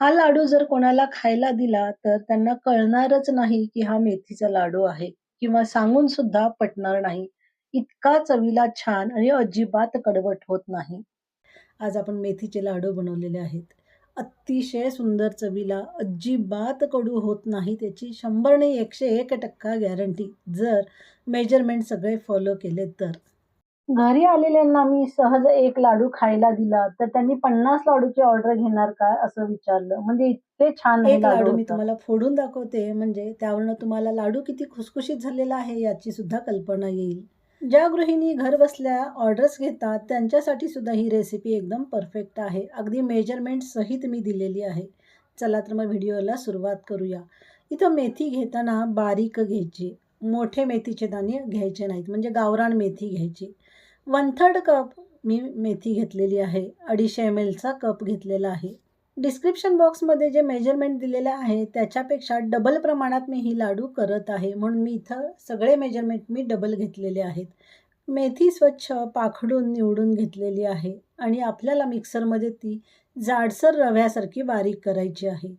हा लाडू जर कोणाला खायला दिला, तर त्यांना कळणारच नाही, की हा मेथीचा लाडू आहे किंवा सांगून सुद्धा पटणार नाही. इतका चवीला छान आणि अजिबात कडवट होत नाही. आज आपण मेथीचे लाडू बनवलेले आहेत. अतिशय सुंदर चवीला, अजिबात कडू होत नाही. त्याची 100 नाही 101% गॅरंटी जर मेजरमेंट सगळे फॉलो केले तर. घरी आलेल्यांना मी सहज एक लाडू खायला दिला, तर त्यांनी 50 लाडूची ऑर्डर घेणार काय असं विचारलं. म्हणजे इतके छान हे एक लाडू लाडू मी होतात. तुम्हाला फोडून दाखवते, म्हणजे त्यावरनं तुम्हाला लाडू किती खुसखुशीत झालेला आहे याची सुद्धा कल्पना येईल. ज्या गृहिणी घरबसल्या ऑर्डर्स घेतात त्यांच्यासाठी सुद्धा ही रेसिपी एकदम परफेक्ट आहे. अगदी मेजरमेंट सहित मी दिलेली आहे. चला तर मग व्हिडिओला सुरुवात करूया. इथं मेथी घेताना बारीक घ्यायची. मोठे मेथीचे दाणे घ्यायचे नाहीत, म्हणजे गावरान मेथी घ्यायची. 1/3 कप मी मेथी घेतलेली आहे. 250 एम एलचा कप घेतलेला आहे. डिस्क्रिप्शन बॉक्समध्ये जे मेजरमेंट दिलेलं आहे त्याच्यापेक्षा डबल प्रमाणात मी ही लाडू करत आहे. म्हणून मी इथं सगळे मेजरमेंट मी डबल घेतलेले आहेत. मेथी स्वच्छ पाखडून निवडून घेतलेली आहे आणि आपल्याला मिक्सरमध्ये ती जाडसर रव्यासारखी बारीक करायची आहे.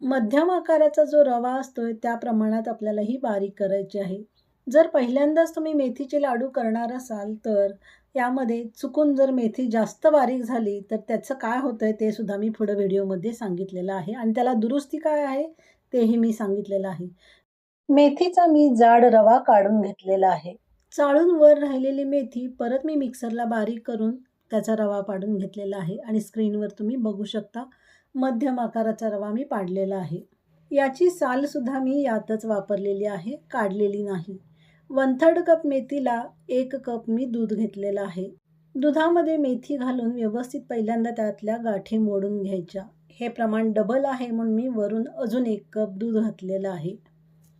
मध्यम आकाराचा जो रवा असतोय त्या प्रमाणात आपल्याला ही बारीक करायची आहे. जर पहिल्यांदाच तुम्ही मेथीचे लाडू करणार असाल, तर यामध्ये चुकून जर मेथी जास्त बारीक झाली, तर त्याचं काय होतं आहे ते सुद्धा मी पुढं व्हिडिओमध्ये सांगितलेलं आहे आणि त्याला दुरुस्ती काय आहे तेही मी सांगितलेलं आहे. मेथीचा मी जाड रवा काढून घेतलेला आहे. चाळून वर राहिलेली मेथी परत मी मिक्सरला बारीक करून त्याचा रवा पाडून घेतलेला आहे आणि स्क्रीनवर तुम्ही बघू शकता मध्यम आकाराचा रवा मी पाडलेला आहे. याची सालसुद्धा मी यातच वापरलेली आहे, काढलेली नाही. 1/3 कप मेथीला एक कप मी दूध घेतलेलं आहे. दुधामध्ये मेथी घालून व्यवस्थित पहिल्यांदा त्यातल्या गाठी मोडून घ्यायच्या. हे प्रमाण डबल आहे म्हणून मी वरून अजून एक कप दूध घातलेलं आहे.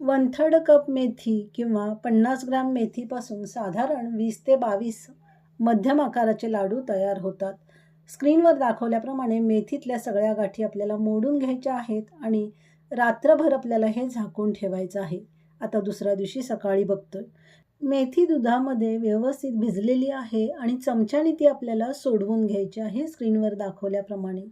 1/3 कप मेथी किंवा 50 ग्रॅम मेथीपासून साधारण वीस ते 22 मध्यम आकाराचे लाडू तयार होतात. स्क्रीनवर दाखवल्याप्रमाणे मेथीतल्या सगळ्या गाठी आपल्याला मोडून घ्यायच्या आहेत आणि रात्रभर आपल्याला हे झाकून ठेवायचं आहे. आता दुसऱ्या दिवशी सकाळी बघतोय. मेथी दुधामध्ये व्यवस्थित भिजलेली आहे आणि चमच्याने ती आपल्याला सोडवून घ्यायची आहे स्क्रीनवर दाखवल्याप्रमाणे.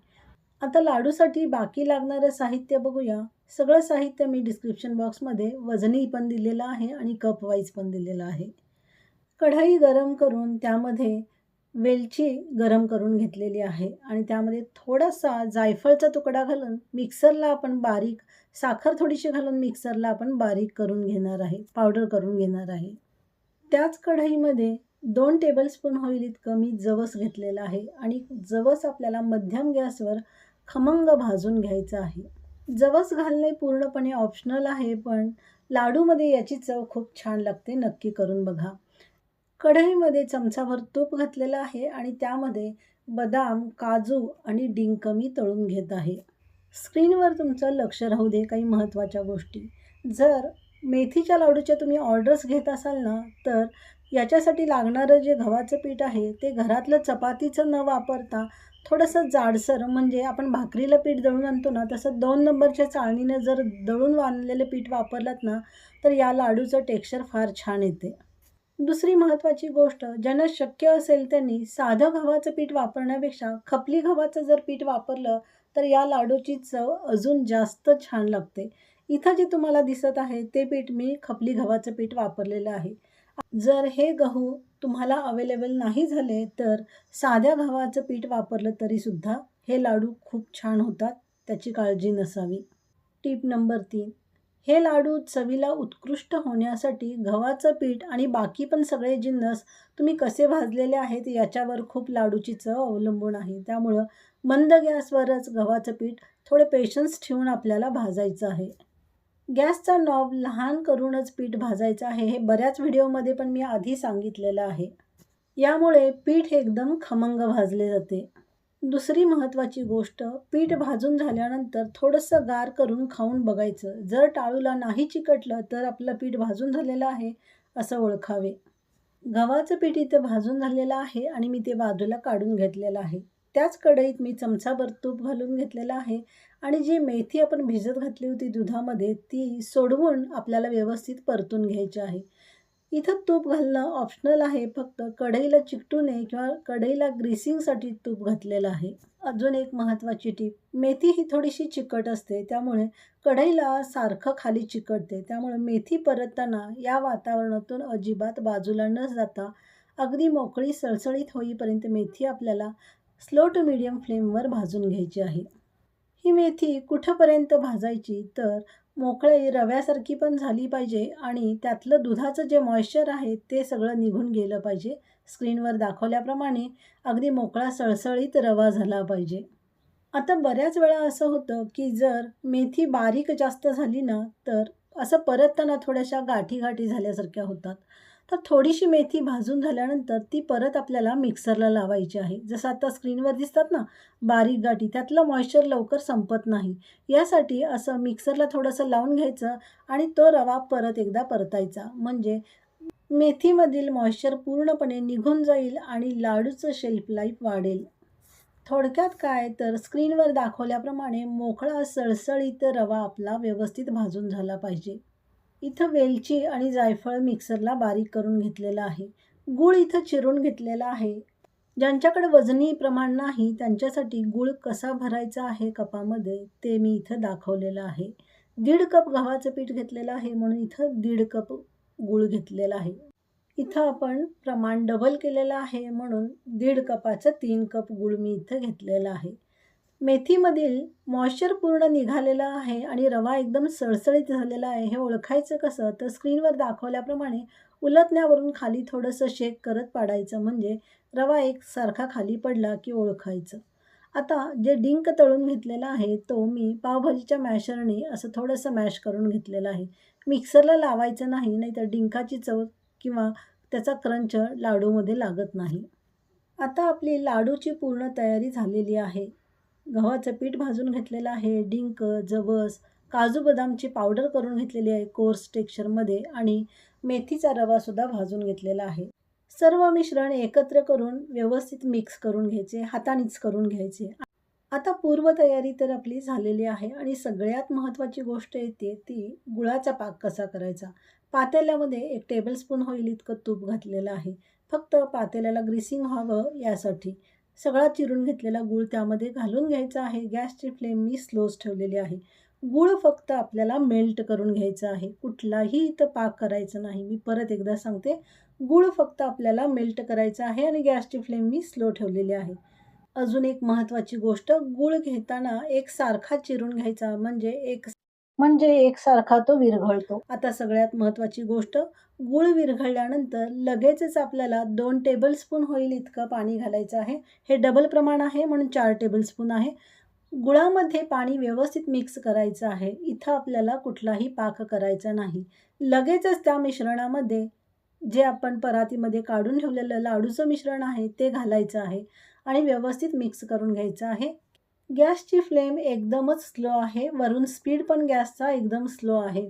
आता लाडूसाठी बाकी लागणारं साहित्य बघूया. सगळं साहित्य मी डिस्क्रिप्शन बॉक्समध्ये वजनी पण दिलेलं आहे आणि कप वाईज पण दिलेलं आहे. कढई गरम करून त्यामध्ये वेलची गरम करून घेतलेली आहे आणि त्यामध्ये थोडासा जायफळचा तुकडा घालून मिक्सरला आपण बारीक साखर थोडीशी घालून मिक्सरला आपण बारीक करून घेणार आहे, पावडर करून घेणार आहे. त्याच कढईमध्ये दोन टेबलस्पून होईल इतकं मी जवस घेतलेलं आहे आणि जवस आपल्याला मध्यम गॅसवर खमंग भाजून घ्यायचं आहे. जवस घालणे पूर्णपणे ऑप्शनल आहे, पण लाडूमध्ये याची चव खूप छान लागते. नक्की करून बघा. कढईमध्ये चमचाभर तूप घातलेलं आहे आणि त्यामध्ये बदाम, काजू आणि डिंक मी तळून घेत आहे. स्क्रीनवर तुमचं लक्ष राहू दे काही महत्त्वाच्या गोष्टी. जर मेथीच्या लाडूच्या तुम्ही ऑर्डर्स घेत असाल ना, तर याच्यासाठी लागणारं जे गव्हाचं पीठ आहे, ते घरातलं चपातीचं न वापरता थोडंसं जाडसर म्हणजे आपण भाकरीला पीठ दळून आणतो ना, तसं दोन नंबरच्या चाळणीनं जर दळून आणलेलं पीठ वापरलात ना, तर या लाडूचं टेक्स्चर फार छान येते. दुसरी महत्त्वाची गोष्ट, ज्यांना शक्य असेल त्यांनी साधं गव्हाचं पीठ वापरण्यापेक्षा खपली गव्हाचं जर पीठ वापरलं, तर या लाडूची चव अजून जास्त छान लागते. इथं जे तुम्हाला दिसत आहे ते पीठ मी खपली गव्हाचं पीठ वापरलेलं आहे. जर हे गहू तुम्हाला अवेलेबल नाही झाले, तर साध्या गव्हाचं पीठ वापरलं तरीसुद्धा हे लाडू खूप छान होतात. त्याची काळजी नसावी. टीप नंबर तीन हे लाडू चवीला उत्कृष्ट होण्यासाठी गव्हाचं पीठ आणि बाकी पण सगळे जिन्नस तुम्ही कसे भाजलेले आहेत याच्यावर खूप लाडूची चव अवलंबून आहे. त्यामुळं मंद गॅसवरच गव्हाचं पीठ थोडे पेशन्स ठेवून आपल्याला भाजायचं आहे. गॅसचा नॉब लहान करूनच पीठ भाजायचं आहे. हे बऱ्याच व्हिडिओमध्ये पण मी आधी सांगितलेलं आहे. यामुळे पीठ एकदम खमंग भाजले जाते. दुसरी महत्त्वाची गोष्ट, पीठ भाजून झाल्यानंतर थोडंसं गार करून खाऊन बघायचं. जर टाळूला नाही चिकटलं, तर आपलं पीठ भाजून झालेलं आहे असं ओळखावे. गव्हाचं पीठ इथं भाजून झालेलं आहे आणि मी ते बाजूला काढून घेतलेलं आहे. त्याच कढईत मी चमचाभर तूप घालून घेतलेलं आहे आणि जी मेथी आपण भिजत घातली होती दुधामध्ये, ती सोडवून आपल्याला व्यवस्थित परतून घ्यायची आहे. इथं तूप घालणं ऑप्शनल आहे फक्त कढईला चिकटू नये किंवा कढईला ग्रीसिंगसाठी तूप घातलेलं आहे अजून एक महत्त्वाची टीप मेथी ही थोडीशी चिकट असते त्यामुळे कढईला सारखं खाली चिकटते त्यामुळे मेथी परतताना या वातावरणातून अजिबात बाजूला न जाता अगदी मोकळी सळसळीत होईपर्यंत मेथी आपल्याला स्लो टू मिडियम फ्लेमवर भाजून घ्यायची आहे. ही मेथी कुठंपर्यंत भाजायची तर मोकळे रव्यासारखी पण झाली पाहिजे आणि त्यातलं दुधाचं जे मॉइश्चर आहे ते सगळं निघून गेलं पाहिजे. स्क्रीनवर दाखवल्याप्रमाणे अगदी मोकळा सळसळीत रवा झाला पाहिजे. आता बऱ्याच वेळा असं होतं की जर मेथी बारीक जास्त झाली ना तर असं परतताना थोड्याशा गाठी गाठी झाल्यासारख्या होतात. तर थोडीशी मेथी भाजून झाल्यानंतर ती परत आपल्याला मिक्सरला लावायची आहे. जसं आता स्क्रीनवर दिसतात ना बारीक गाठी त्यातलं मॉइश्चर लवकर संपत नाही. यासाठी असं मिक्सरला थोडंसं लावून घ्यायचं आणि तो रवा परत एकदा परतायचा. म्हणजे मेथीमधील मॉइश्चर पूर्णपणे निघून जाईल आणि लाडूचं शेल्फ लाईफ वाढेल. थोडक्यात काय? तर स्क्रीनवर दाखवल्याप्रमाणे मोकळा सळसळीत रवा आपला व्यवस्थित भाजून झाला पाहिजे. इथं वेलची आणि जायफळ मिक्सरला बारीक करून घेतलेलं आहे. गूळ इथं चिरून घेतलेला आहे. ज्यांच्याकडे वजनी प्रमाण नाही त्यांच्यासाठी गूळ कसा भरायचा आहे कपामध्ये ते मी इथं दाखवलेलं आहे. दीड कप गव्हाचं पीठ घेतलेलं आहे म्हणून इथं दीड कप गूळ घेतलेला आहे. इथं आपण प्रमाण डबल केलेलं आहे म्हणून दीड कपाचं तीन कप गूळ मी इथं घेतलेला आहे. मेथीमधील मॉइश्चर पूर्ण निघालेलं आहे आणि रवा एकदम सळसळीत झालेला आहे. हे ओळखायचं कसं? तर स्क्रीनवर दाखवल्याप्रमाणे उलटण्यावरून खाली थोडंसं शेक करत पाडायचं. म्हणजे रवा एकसारखा खाली पडला की ओळखायचं. आता जे डिंक तळून घेतलेला आहे तो मी पावभाजीच्या मॅशरने असं थोडंसं मॅश करून घेतलेलं आहे. मिक्सरला लावायचं नाही नाही तर डिंकाची चव किंवा त्याचा क्रंच लाडूमध्ये लागत नाही. आता आपली लाडूची पूर्ण तयारी झालेली आहे. गव्हाचं पीठ भाजून घेतलेलं आहे डिंक जवस काजू बदामची पावडर करून घेतलेली आहे कोर्स टेक्स्चरमध्ये आणि मेथीचा रवासुद्धा भाजून घेतलेला आहे. सर्व मिश्रण एकत्र करून व्यवस्थित मिक्स करून घ्यायचे हातानेच करून घ्यायचे. आता पूर्वतयारी तर आपली झालेली आहे आणि सगळ्यात महत्त्वाची गोष्ट येते ती गुळाचा पाक कसा करायचा. पातेल्यामध्ये एक टेबलस्पून होईल इतकं तूप घातलेलं आहे. फक्त पातेल्याला ग्रीसिंग व्हावं यासाठी. सगळा चिरून घेतलेला गूळ त्यामध्ये घालून घ्यायचा आहे. गॅसची फ्लेम मी स्लोच ठेवलेली आहे. गूळ फक्त आपल्याला मेल्ट करून घ्यायचं आहे. कुठलाही इथं पाक करायचं नाही. मी परत एकदा सांगते. गूळ फक्त आपल्याला मेल्ट करायचं आहे आणि गॅसची फ्लेम मी स्लो ठेवलेली आहे. अजून एक महत्त्वाची गोष्ट गूळ घेताना एक सारखा चिरून घ्यायचा. म्हणजे एक म्हणजे एकसारखा तो विरघळतो. आता सगळ्यात महत्त्वाची गोष्ट गूळ विरघळल्यानंतर लगेचच आपल्याला दोन टेबलस्पून होईल इतकं पाणी घालायचं आहे. हे डबल प्रमाण आहे म्हणून चार टेबलस्पून आहे. गुळामध्ये पाणी व्यवस्थित मिक्स करायचं आहे. इथं आपल्याला कुठलाही पाक करायचा नाही. लगेचच त्या मिश्रणामध्ये जे आपण परातीमध्ये काढून ठेवलेलं लाडूचं मिश्रण आहे ते घालायचं आहे आणि व्यवस्थित मिक्स करून घ्यायचं आहे. गॅसची फ्लेम एकदमच स्लो आहे. वरून स्पीड पण गॅसचा एकदम स्लो आहे.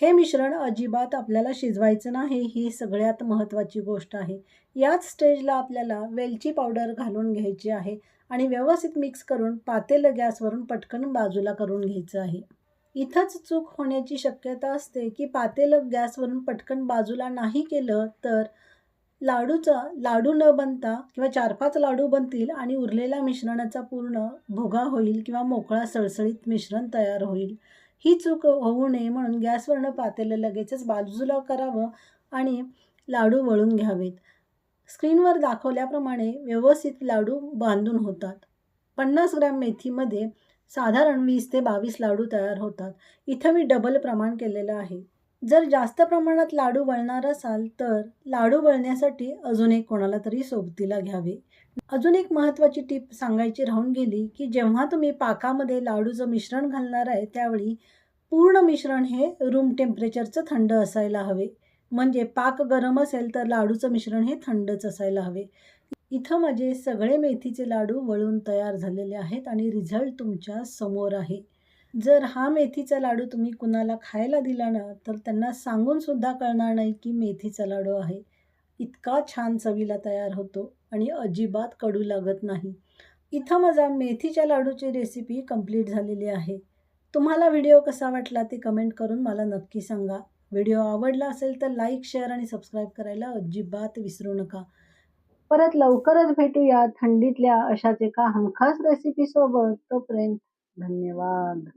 हे मिश्रण अजिबात आपल्याला शिजवायचं नाही ही सगळ्यात महत्त्वाची गोष्ट आहे. याच स्टेजला आपल्याला वेलची पावडर घालून घ्यायची आहे आणि व्यवस्थित मिक्स करून पातेलं गॅसवरून पटकन बाजूला करून घ्यायचं आहे. इथंच चूक होण्याची शक्यता असते की पातेलं गॅसवरून पटकन बाजूला नाही केलं तर लाडूचा लाडू न बनता किंवा चार पाच लाडू बनतील आणि उरलेल्या मिश्रणाचा पूर्ण भुगा होईल किंवा मोकळा सळसळीत मिश्रण तयार होईल. ही चूक होऊ नये म्हणून गॅसवरनं पातेलं लगेचच बाजूला करावं आणि लाडू वळून घ्यावेत. स्क्रीनवर दाखवल्याप्रमाणे व्यवस्थित लाडू बांधून होतात. पन्नास ग्रॅम मेथीमध्ये साधारण वीस ते बावीस लाडू तयार होतात. इथं मी डबल प्रमाण केलेलं आहे. जर जास्त प्रमाणात लाडू वळणार असाल तर लाडू वळण्यासाठी अजून एक कोणाला तरी सोबतीला घ्यावे. अजून एक महत्त्वाची टीप सांगायची राहून गेली की जेव्हा तुम्ही पाकामध्ये लाडूचं मिश्रण घालणार आहे त्यावेळी पूर्ण मिश्रण हे रूम टेम्परेचरचं थंड असायला हवे. म्हणजे पाक गरम असेल तर लाडूचं मिश्रण हे थंडच असायला हवे. इथं माझे सगळे मेथीचे लाडू वळून तयार झालेले आहेत आणि रिझल्ट तुमच्यासमोर आहे. जर हा मेथीचा लाडू तुम्ही कुणाला खायला दिला ना तर त्यांना सांगूनसुद्धा कळणार नाही की मेथीचा लाडू आहे. इतका छान चवीला तयार होतो आणि अजिबात कडू लागत नाही. इथं माझा मेथीच्या लाडूची रेसिपी कंप्लीट झालेली आहे. तुम्हाला व्हिडिओ कसा वाटला ते कमेंट करून मला नक्की सांगा. व्हिडिओ आवडला असेल तर लाईक शेअर आणि सबस्क्राईब करायला अजिबात विसरू नका. परत लवकरच भेटूया थंडीतल्या अशाच एका हमखास रेसिपीसोबत तोपर्यंत धन्यवाद.